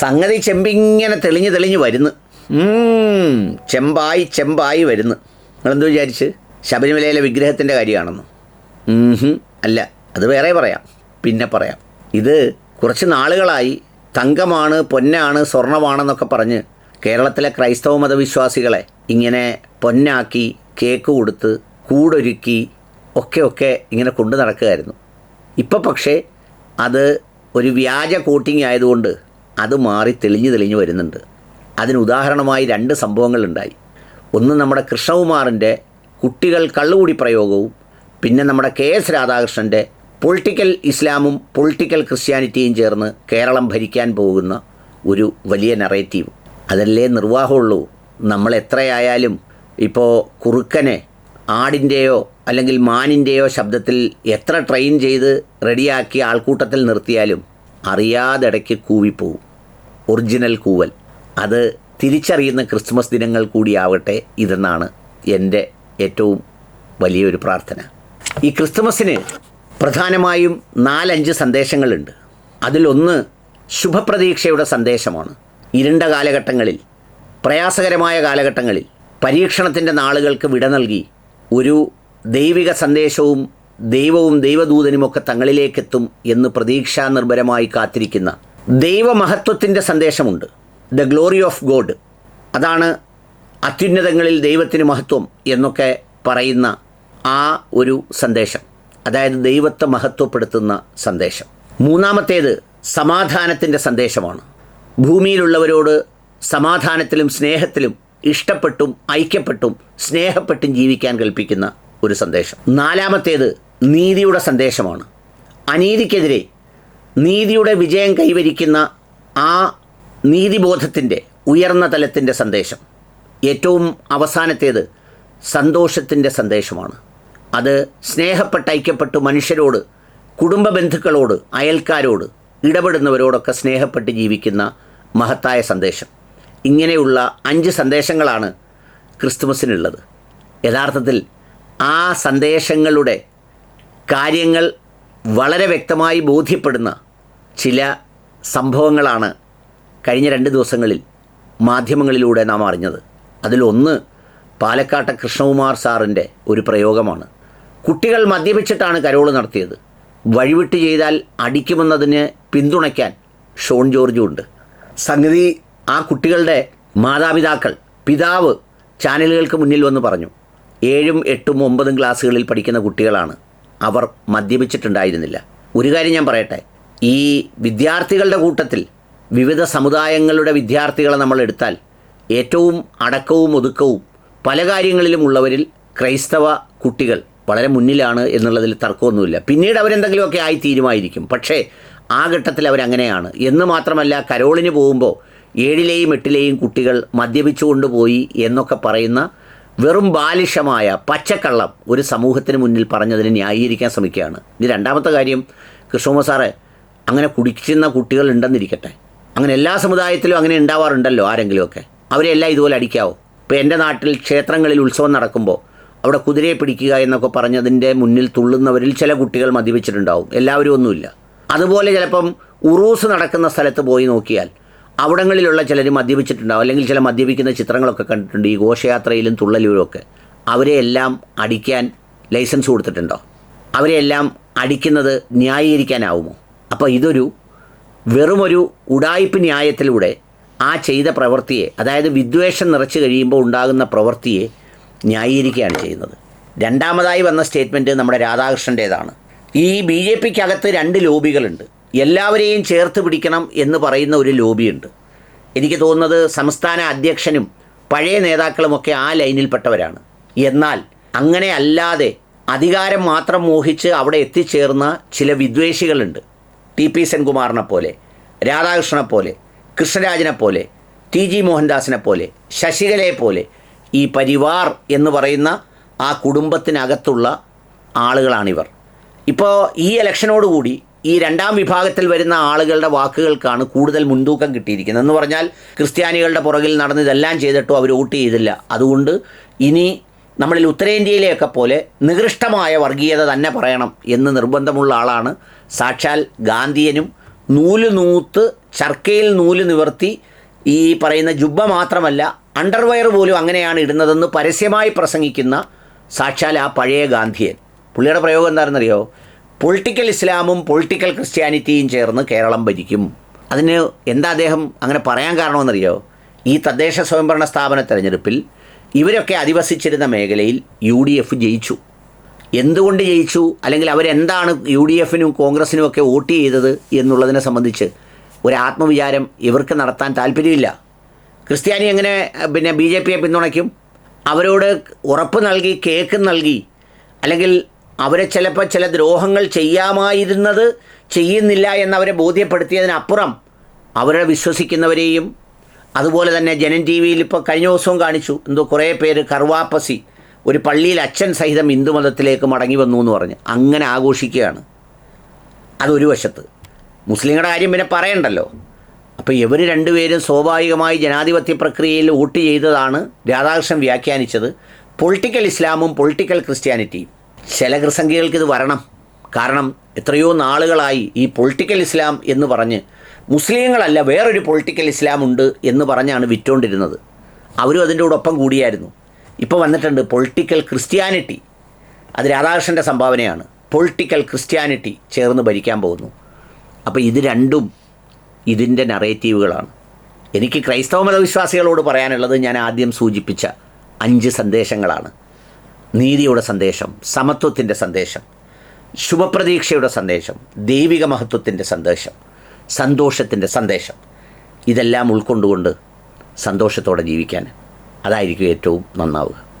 സംഗതി ചെമ്പിങ്ങനെ തെളിഞ്ഞ് തെളിഞ്ഞ് വരുന്നു. ചെമ്പായി ചെമ്പായി വരുന്നു. നിങ്ങളെന്ത് വിചാരിച്ച്? ശബരിമലയിലെ വിഗ്രഹത്തിന്റെ കാര്യമാണെന്ന്. അല്ല അത് വേറെ പറയാം. പിന്നെ പറയാം. ഇത് കുറച്ച് നാളുകളായി തങ്കമാണ് പൊന്നാണ് സ്വർണമാണെന്നൊക്കെ പറഞ്ഞ് കേരളത്തിലെ ക്രൈസ്തവ മതവിശ്വാസികളെ ഇങ്ങനെ പൊന്നാക്കി കേക്ക് കൊടുത്ത് കൂടൊരുക്കി ഒക്കെ ഒക്കെ ഇങ്ങനെ കൊണ്ടു നടക്കുകയായിരുന്നു. ഇപ്പം പക്ഷേ അത് ഒരു വ്യാജ കോട്ടിംഗ് ആയതുകൊണ്ട് അത് മാറി തെളിഞ്ഞു തെളിഞ്ഞു വരുന്നുണ്ട്. അതിന് ഉദാഹരണമായി രണ്ട് സംഭവങ്ങളുണ്ടായി. ഒന്ന് നമ്മുടെ കൃഷ്ണകുമാറിന്റെ കുട്ടികൾ കള്ളുകൂടി പ്രയോഗവും പിന്നെ നമ്മുടെ കെ എസ് രാധാകൃഷ്ണന്റെ പൊളിറ്റിക്കൽ ഇസ്ലാമും പൊളിറ്റിക്കൽ ക്രിസ്ത്യാനിറ്റിയും ചേർന്ന് കേരളം ഭരിക്കാൻ പോകുന്ന ഒരു വലിയ നറേറ്റീവ്. അതല്ലേ നിർവാഹമുള്ളൂ. നമ്മൾ എത്രയായാലും ഇപ്പോൾ കുറുക്കനെ ആടിന്റെയോ അല്ലെങ്കിൽ മാനിന്റെയോ ശബ്ദത്തിൽ എത്ര ട്രെയിൻ ചെയ്ത് റെഡിയാക്കി ആൾക്കൂട്ടത്തിൽ നിർത്തിയാലും അറിയാതിടയ്ക്ക് കൂവിപ്പോവും. ഒറിജിനൽ കൂവൽ. അത് തിരിച്ചറിയുന്ന ക്രിസ്മസ് ദിനങ്ങൾ കൂടിയാവട്ടെ ഇതെന്നാണ് എന്റെ ഏറ്റവും വലിയൊരു പ്രാർത്ഥന. ഈ ക്രിസ്തുമസിന് പ്രധാനമായും നാലഞ്ച് സന്ദേശങ്ങളുണ്ട്. അതിലൊന്ന് ശുഭപ്രതീക്ഷയുടെ സന്ദേശമാണ്. ഇരുണ്ട കാലഘട്ടങ്ങളിൽ പ്രയാസകരമായ കാലഘട്ടങ്ങളിൽ പരീക്ഷണത്തിന്റെ നാളുകൾക്ക് വിട നൽകി ഒരു ദൈവിക സന്ദേശവും ദൈവവും ദൈവദൂതനുമൊക്കെ തങ്ങളിലേക്കെത്തും എന്ന് പ്രതീക്ഷാനിർഭരമായി കാത്തിരിക്കുന്ന ദൈവമഹത്വത്തിന്റെ സന്ദേശമുണ്ട്. ദ ഗ്ലോറി ഓഫ് ഗോഡ് അതാണ് അത്യുന്നതങ്ങളിൽ ദൈവത്തിന് മഹത്വം എന്നൊക്കെ പറയുന്ന ആ ഒരു സന്ദേശം. അതായത് ദൈവത്തെ മഹത്വപ്പെടുത്തുന്ന സന്ദേശം. മൂന്നാമത്തേത് സമാധാനത്തിന്റെ സന്ദേശമാണ്. ഭൂമിയിലുള്ളവരോട് സമാധാനത്തിലും സ്നേഹത്തിലും ഇഷ്ടപ്പെട്ടും ഐക്യപ്പെട്ടും സ്നേഹപ്പെട്ടും ജീവിക്കാൻ കൽപ്പിക്കുന്ന ഒരു സന്ദേശം. നാലാമത്തേത് നീതിയുടെ സന്ദേശമാണ്. അനീതിക്കെതിരെ നീതിയുടെ വിജയം കൈവരിക്കുന്ന ആ നീതിബോധത്തിന്റെ ഉയർന്ന തലത്തിന്റെ സന്ദേശം. ഏറ്റവും അവസാനത്തേത് സന്തോഷത്തിന്റെ സന്ദേശമാണ്. അത് സ്നേഹപ്പെട്ട് ഐക്യപ്പെട്ട് മനുഷ്യരോട് കുടുംബ ബന്ധുക്കളോട് അയൽക്കാരോട് ഇടപെടുന്നവരോടൊക്കെ സ്നേഹപ്പെട്ട് ജീവിക്കുന്ന മഹത്തായ സന്ദേശം. ഇങ്ങനെയുള്ള അഞ്ച് സന്ദേശങ്ങളാണ് ക്രിസ്തുമസിനുള്ളത്. യഥാർത്ഥത്തിൽ ആ സന്ദേശങ്ങളുടെ കാര്യങ്ങൾ വളരെ വ്യക്തമായി ബോധ്യപ്പെടുന്ന ചില സംഭവങ്ങളാണ് കഴിഞ്ഞ രണ്ട് ദിവസങ്ങളിൽ മാധ്യമങ്ങളിലൂടെ നാം അറിഞ്ഞത്. അതിലൊന്ന് പാലക്കാട്ടെ കൃഷ്ണകുമാർ സാറിന്റെ ഒരു പ്രയോഗമാണ്. കുട്ടികൾ മദ്യപിച്ചിട്ടാണ് കരോൾ നടത്തിയത്. വഴിവിട്ട് ചെയ്താൽ അടിക്കുമെന്നതിന് പിന്തുണയ്ക്കാൻ ഷോൺ ജോർജും ഉണ്ട്. സംഗതി ആ കുട്ടികളുടെ മാതാപിതാക്കൾ പിതാവ് ചാനലുകൾക്ക് മുന്നിൽ വന്ന് പറഞ്ഞു ഏഴും എട്ടും ഒമ്പതും ക്ലാസ്സുകളിൽ പഠിക്കുന്ന കുട്ടികളാണ്. അവർ മദ്യപിച്ചിട്ടുണ്ടായിരുന്നില്ല. ഒരു കാര്യം ഞാൻ പറയട്ടെ. ഈ വിദ്യാർത്ഥികളുടെ കൂട്ടത്തിൽ വിവിധ സമുദായങ്ങളുടെ വിദ്യാർത്ഥികളെ നമ്മൾ എടുത്താൽ ഏറ്റവും അടക്കവും ഒതുക്കവും പല കാര്യങ്ങളിലും ഉള്ളവരിൽ ക്രൈസ്തവ കുട്ടികൾ വളരെ മുന്നിലാണ് എന്നുള്ളതിൽ തർക്കമൊന്നുമില്ല. പിന്നീട് അവരെന്തെങ്കിലുമൊക്കെ ആയി തീരുമായിരിക്കും. പക്ഷേ ആ ഘട്ടത്തിൽ അവരങ്ങനെയാണ് എന്ന് മാത്രമല്ല കരോളിന് പോകുമ്പോൾ ഏഴിലെയും എട്ടിലെയും കുട്ടികൾ മദ്യപിച്ചു പോയി എന്നൊക്കെ പറയുന്ന വെറും ബാലിഷമായ പച്ചക്കള്ളം ഒരു സമൂഹത്തിന് മുന്നിൽ പറഞ്ഞതിന് ന്യായീകരിക്കാൻ ശ്രമിക്കുകയാണ്. ഇനി രണ്ടാമത്തെ കാര്യം കൃഷ്ണകുമാർ സാറേ അങ്ങനെ കുടിക്കുന്ന കുട്ടികൾ ഉണ്ടെന്നിരിക്കട്ടെ അങ്ങനെ എല്ലാ സമുദായത്തിലും അങ്ങനെ ഉണ്ടാവാറുണ്ടല്ലോ ആരെങ്കിലുമൊക്കെ. അവരെല്ലാം ഇതുപോലെ അടിക്കാവോ? ഇപ്പോൾ എന്റെ നാട്ടിൽ ക്ഷേത്രങ്ങളിൽ ഉത്സവം നടക്കുമ്പോൾ അവിടെ കുതിരയെ പിടിക്കുക എന്നൊക്കെ പറഞ്ഞതിന്റെ മുന്നിൽ തുള്ളുന്നവരിൽ ചില കുട്ടികൾ മദ്യപിച്ചിട്ടുണ്ടാവും. എല്ലാവരും ഒന്നുമില്ല. അതുപോലെ ചിലപ്പം ഉറൂസ് നടക്കുന്ന സ്ഥലത്ത് പോയി നോക്കിയാൽ അവിടങ്ങളിലുള്ള ചിലർ മദ്യപിച്ചിട്ടുണ്ടാവും. അല്ലെങ്കിൽ ചില മദ്യപിക്കുന്ന ചിത്രങ്ങളൊക്കെ കണ്ടിട്ടുണ്ട്. ഈ ഘോഷയാത്രയിലും തുള്ളലിലും ഒക്കെ അവരെ എല്ലാം അടിക്കാൻ ലൈസൻസ് കൊടുത്തിട്ടുണ്ടോ? അവരെ എല്ലാം അടിക്കുന്നത് ന്യായീകരിക്കാനാവുമോ? അപ്പോൾ ഇതൊരു വെറുമൊരു ഉടായ്പ് ന്യായത്തിലൂടെ ആ ചെയ്ത പ്രവൃത്തിയെ അതായത് വിദ്വേഷം നിറച്ചു കഴിയുമ്പോൾ ഉണ്ടാകുന്ന പ്രവൃത്തിയെ ന്യായീകരിക്കുകയാണ് ചെയ്യുന്നത്. രണ്ടാമതായി വന്ന സ്റ്റേറ്റ്മെന്റ് നമ്മുടെ രാധാകൃഷ്ണന്റേതാണ് ഈ ബി ജെ പിക്കകത്ത് രണ്ട് ലോബികളുണ്ട്. എല്ലാവരെയും ചേർത്ത് പിടിക്കണം എന്ന് പറയുന്ന ഒരു ലോബിയുണ്ട്. എനിക്ക് തോന്നുന്നത് സംസ്ഥാന അധ്യക്ഷനും പഴയ നേതാക്കളുമൊക്കെ ആ ലൈനിൽപ്പെട്ടവരാണ്. എന്നാൽ അങ്ങനെ അല്ലാതെ അധികാരം മാത്രം മോഹിച്ച് അവിടെ എത്തിച്ചേർന്ന ചില വിദ്വേഷികളുണ്ട്. ടി പി സെൻകുമാറിനെ പോലെ രാധാകൃഷ്ണനെ പോലെ കൃഷ്ണരാജനെ പോലെ ടി ജി മോഹൻദാസിനെ പോലെ ശശികലയെ പോലെ ഈ പരിവാർ എന്ന് പറയുന്ന ആ കുടുംബത്തിനകത്തുള്ള ആളുകളാണിവർ. ഇപ്പോൾ ഈ ഇലക്ഷനോടുകൂടി ഈ രണ്ടാം വിഭാഗത്തിൽ വരുന്ന ആളുകളുടെ വാക്കുകൾക്കാണ് കൂടുതൽ മുൻതൂക്കം കിട്ടിയിരിക്കുന്നത്. എന്ന് പറഞ്ഞാൽ ക്രിസ്ത്യാനികളുടെ പുറകിൽ നടന്ന് ഇതെല്ലാം ചെയ്തിട്ടും അവർ വോട്ട് ചെയ്തില്ല. അതുകൊണ്ട് ഇനി നമ്മളിൽ ഉത്തരേന്ത്യയിലെയൊക്കെ പോലെ നികൃഷ്ടമായ വർഗീയത തന്നെ പറയണം എന്ന് നിർബന്ധമുള്ള ആളാണ്. സാക്ഷാൽ ഗാന്ധിയനും നൂൽ നൂത്ത് ചർക്കയിൽ നൂൽ നിവർത്തി ഈ പറയുന്ന ജുബ്ബ മാത്രമല്ല അണ്ടർവെയർ പോലും അങ്ങനെയാണ് ഇടുന്നതെന്ന് പരസ്യമായി പ്രസംഗിക്കുന്ന സാക്ഷാൽ ആ പഴയ ഗാന്ധിയൻ. പുള്ളിയുടെ പ്രയോഗം എന്താണെന്നറിയോ? പൊളിറ്റിക്കൽ ഇസ്ലാമും പൊളിറ്റിക്കൽ ക്രിസ്ത്യാനിറ്റിയും ചേർന്ന് കേരളം ഭരിക്കും. അതിന് എന്താ അദ്ദേഹം അങ്ങനെ പറയാൻ കാരണമെന്നറിയോ? ഈ തദ്ദേശ സ്വയംഭരണ സ്ഥാപന തെരഞ്ഞെടുപ്പിൽ ഇവരൊക്കെ അധിവസിച്ചിരുന്ന മേഖലയിൽ യു ഡി എഫ് ജയിച്ചു. എന്തുകൊണ്ട് ജയിച്ചു? അല്ലെങ്കിൽ അവരെന്താണ് യു ഡി എഫിനും കോൺഗ്രസിനും ഒക്കെ വോട്ട് ചെയ്തത് എന്നുള്ളതിനെ സംബന്ധിച്ച് ഒരു ആത്മവിചാരം ഇവർക്ക് നടത്താൻ താല്പര്യമില്ല. ക്രിസ്ത്യാനി എങ്ങനെ പിന്നെ ബി ജെ പിയെ പിന്തുണയ്ക്കും? അവരോട് ഉറപ്പ് നൽകി കേക്ക് നൽകി അല്ലെങ്കിൽ അവരെ ചിലപ്പോൾ ചില ദ്രോഹങ്ങൾ ചെയ്യാമായിരുന്നത് ചെയ്യുന്നില്ല എന്നവരെ ബോധ്യപ്പെടുത്തിയതിനപ്പുറം അവരെ വിശ്വസിക്കുന്നവരെയും അതുപോലെ തന്നെ ജനൻ ടി വിയിൽ ഇപ്പോൾ കഴിഞ്ഞ ദിവസവും കാണിച്ചു. എന്തോ കുറേ പേര് കർവാപ്പസി ഒരു പള്ളിയിൽ അച്ഛൻ സഹിതം ഹിന്ദുമതത്തിലേക്ക് മടങ്ങി വന്നു എന്ന് പറഞ്ഞ്. അങ്ങനെ ആഘോഷിക്കുകയാണ്. അതൊരു വശത്ത്. മുസ്ലിങ്ങളുടെ കാര്യം പിന്നെ പറയണ്ടല്ലോ. അപ്പോൾ ഇവർ രണ്ടുപേരും സ്വാഭാവികമായി ജനാധിപത്യ പ്രക്രിയയിൽ വോട്ട് ചെയ്തതാണ് രാധാകൃഷ്ണൻ വ്യാഖ്യാനിച്ചത്. പൊളിറ്റിക്കൽ ഇസ്ലാമും പൊളിറ്റിക്കൽ ക്രിസ്ത്യാനിറ്റിയും. ചില കൃസംഖ്യകൾക്ക് ഇത് വരണം. കാരണം എത്രയോ നാളുകളായി ഈ പൊളിറ്റിക്കൽ ഇസ്ലാം എന്ന് പറഞ്ഞ് മുസ്ലിങ്ങളല്ല വേറൊരു പൊളിറ്റിക്കൽ ഇസ്ലാം ഉണ്ട് എന്ന് പറഞ്ഞാണ് വിറ്റോണ്ടിരുന്നത്. അവരും അതിന്റെ കൂടെ ഒപ്പം കൂടിയായിരുന്നു. ഇപ്പോൾ വന്നിട്ടുണ്ട് പൊളിറ്റിക്കൽ ക്രിസ്ത്യാനിറ്റി അത് രാധാകൃഷ്ണന്റെ സംഭാവനയാണ്. പൊളിറ്റിക്കൽ ക്രിസ്ത്യാനിറ്റി ചേർന്ന് ഭരിക്കാൻ പോകുന്നു. അപ്പോൾ ഇത് രണ്ടും ഇതിന്റെ നറേറ്റീവുകളാണ് എനിക്ക് ക്രൈസ്തവ മതവിശ്വാസികളോട് പറയാനുള്ളത് ഞാൻ ആദ്യം സൂചിപ്പിച്ച അഞ്ച് സന്ദേശങ്ങളാണ്. നീതിയുടെ സന്ദേശം സമത്വത്തിന്റെ സന്ദേശം ശുഭപ്രതീക്ഷയുടെ സന്ദേശം ദൈവിക മഹത്വത്തിന്റെ സന്ദേശം. സന്തോഷത്തിന്റെ സന്ദേശം. ഇതെല്ലാം ഉൾക്കൊണ്ടുകൊണ്ട് സന്തോഷത്തോടെ ജീവിക്കാൻ അതായിരിക്കും ഏറ്റവും നന്നാവുക.